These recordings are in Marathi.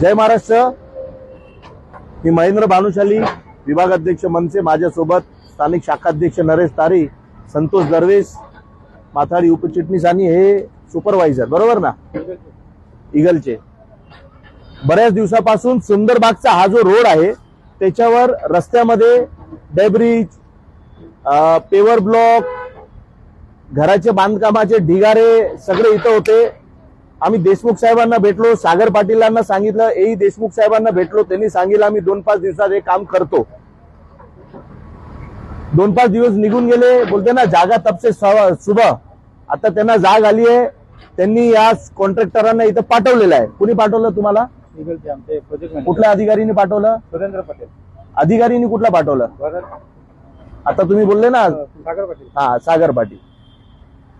जय महाराष्ट्र. मी महेंद्र भानुशाली विभाग अध्यक्ष मनसे माझ्यासोबत स्थानिक शाखाध्यक्ष नरेश तारी संतोष दरवेस माथाडी उपचिटणीस आणि हे सुपरवायझर बरोबर ना? इगलचे बऱ्याच दिवसापासून सुंदरबागचा हा जो रोड आहे त्याच्यावर रस्त्यामध्ये डेब्रिज पेवर ब्लॉक घराचे बांधकामाचे ढिगारे सगळे इथं होते. आम्ही देशमुख साहेबांना भेटलो सागर पाटीलांना सांगितलं एही देशमुख साहेबांना भेटलो. त्यांनी सांगितलं आम्ही दोन पाच दिवसात हे काम करतो. दोन पाच दिवस निघून गेले बोलते ना जागा तपसे सुबह आता त्यांना जाग आली आहे. त्यांनी या कॉन्ट्रॅक्टरांना इथं पाठवलेलं आहे. कुणी पाठवलं तुम्हाला? कुठल्या अधिकारीने पाठवलं? सुरेंद्र पटेल. अधिकारीने कुठला पाठवलं? आता तुम्ही बोलले ना. सागर पाटील. हा सागर पाटील.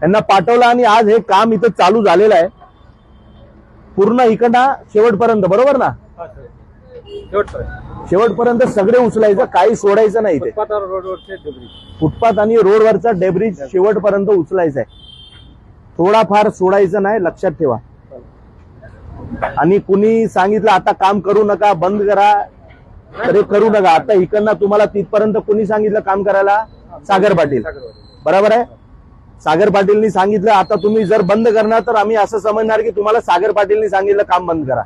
यांना पाठवलं आणि आज हे काम इथं चालू झालेलं आहे. पूर्ण इकडनं शेवटपर्यंत बरोबर ना? शेवटपर्यंत. सगळे उचलायचं काही सोडायचं नाही इथे. फुटपाथ आणि रोडवरचा डेब्रिज शेवटपर्यंत उचलायचा आहे थोडाफार सोडायचं नाही लक्षात ठेवा. आणि कुणी सांगितलं आता काम करू नका बंद करा तर हे करू नका. आता इकडनं तुम्हाला तिथपर्यंत कुणी सांगितलं काम करायला? सागर पाटील. बरोबर आहे? सागर पाटीलनी सांगितलं आता तुम्ही जर बंद करणार तर आम्ही असं समजणार की तुम्हाला सागर पाटीलनी सांगितलं काम बंद करा.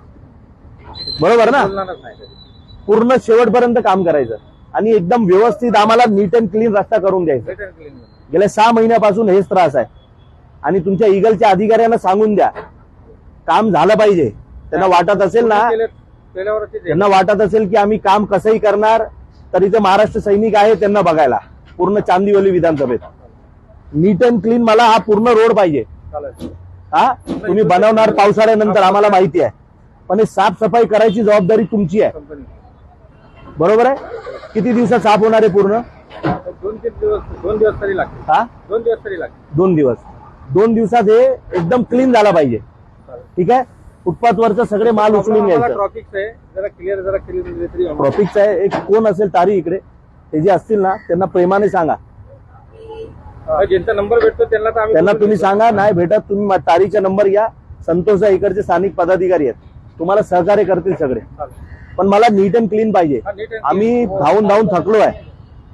बरोबर ना? पूर्ण शेवटपर्यंत काम करायचं. आणि एकदम व्यवस्थित आम्हाला नीट अँड क्लीन रस्ता करून द्यायचा. गेल्या सहा महिन्यापासून हेच त्रास आहे. आणि तुमच्या इगलच्या अधिकाऱ्यांना सांगून द्या. काम झालं पाहिजे. त्यांना वाटत असेल ना त्यांना वाटत असेल की आम्ही काम कसंही करणार तर इथे महाराष्ट्र सैनिक आहे त्यांना बघायला. पूर्ण चांदिवली विधानसभेत. नीट अँड क्लीन मला हा पूर्ण रोड पाहिजे. हा? तुम्ही बनवणार पावसाळ्यानंतर आम्हाला माहिती आहे. पण हे साफसफाई करायची जबाबदारी तुमची आहे. कंपनी. बरोबर आहे? किती दिवसात साफ होणार आहे पूर्ण? दोन दिवस दोन दिवस तरी लागतील. हा? दोन दिवस तरी लागतील. दोन दिवस. दोन दिवसात हे एकदम क्लीन झाला पाहिजे. ठीक आहे? फुटपाथ वरचं सगळे माल उचलून घ्यायचं. ट्रॉफिक आहे. जरा क्लिअर जरा क्लिअर. ट्रॉफिकचं आहे. एक कोण असेल तारी इकडे. ते जे असतील ना त्यांना प्रेमाने सांगा. ज्यांचा नंबर भेटतो त्यांना त्यांना तुम्ही. सांगा नाही भेटत तुम्ही तारीचा नंबर घ्या. संतोष इकडचे स्थानिक पदाधिकारी आहेत. तुम्हाला सहकार्य करतील सगळे. पण मला नीट अँड क्लीन पाहिजे. आम्ही. धावून धावून थकलो आहे.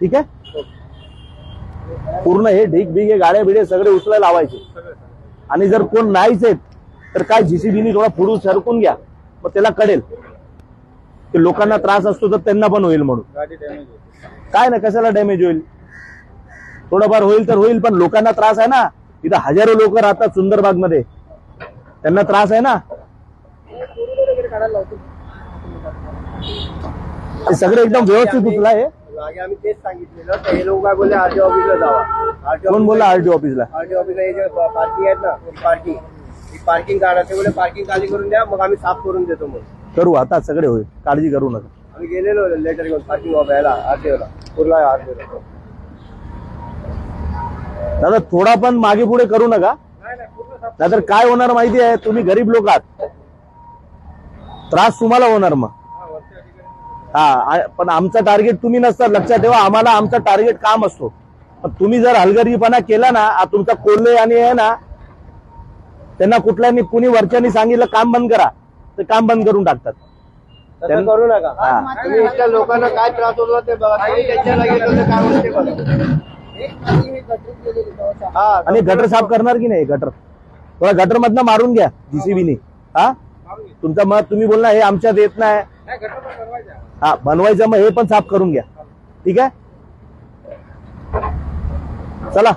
ठीक आहे? पूर्ण हे ढीक बिग हे गाड्या बिड्या सगळे उचलायला लावायचे. आणि जर कोण नाहीच आहेत तर काय जीसीबीनी थोडा पुढून सरकून घ्या. मग त्याला कळेल. की लोकांना त्रास असतो तर त्यांना पण होईल म्हणून. काय ना कशाला डॅमेज होईल? थोडंफार होईल तर होईल पण लोकांना त्रास आहे ना. इथं हजारो लोक राहतात सुंदरबागमध्ये त्यांना त्रास आहे ना. सगळे एकदम व्यवस्थित उचला आहे. मागे आम्ही तेच सांगितलेलं तर हे लोक काय बोलले आरटीओ ऑफिसला जावा. आरटीओ कोण बोलला आरटीओ ऑफिसला? आरटीओ ऑफिसला हे जे पार्किंग आहेत ना पार्किंग ही पार्किंग काढा ते बोले पार्किंग खाली करून द्या मग आम्ही साफ करून देतो म्हणून. करू आता सगळे होईल. काळजी करू नका. आम्ही गेलेलो लेटर घेऊन पार्किंग ऑफ याला आरटीओला कुर्ला आरटीओला दादा थोडा पण मागे पुढे करू नका. नाहीतर काय होणार माहिती आहे? तुम्ही गरीब लोक आहात. त्रास तुम्हाला होणार मग. हा, हा पण आमचं टार्गेट तुम्ही नसतात लक्षात ठेवा आम्हाला आमचा टार्गेट काम असतो. पण तुम्ही जर हलगर्जीपणा केला ना आ- तुमचा कोल्हे आणि आहे ना त्यांना कुठल्यानी कुणी वरच्यानी सांगितलं काम बंद करा. ते काम बंद करून टाकतात. करू नका. लोकांना काय त्रास होतो ते बघा. हा आणि गटर साफ करणार की नाही गटर? थोडा गटर मधनं मारून घ्या जीसीबीने हा? तुमचं मत तुम्ही बोलणार हे आमच्यात येत नाही. हा बनवायचं मग हे पण साफ करून घ्या. ठीक आहे? चला.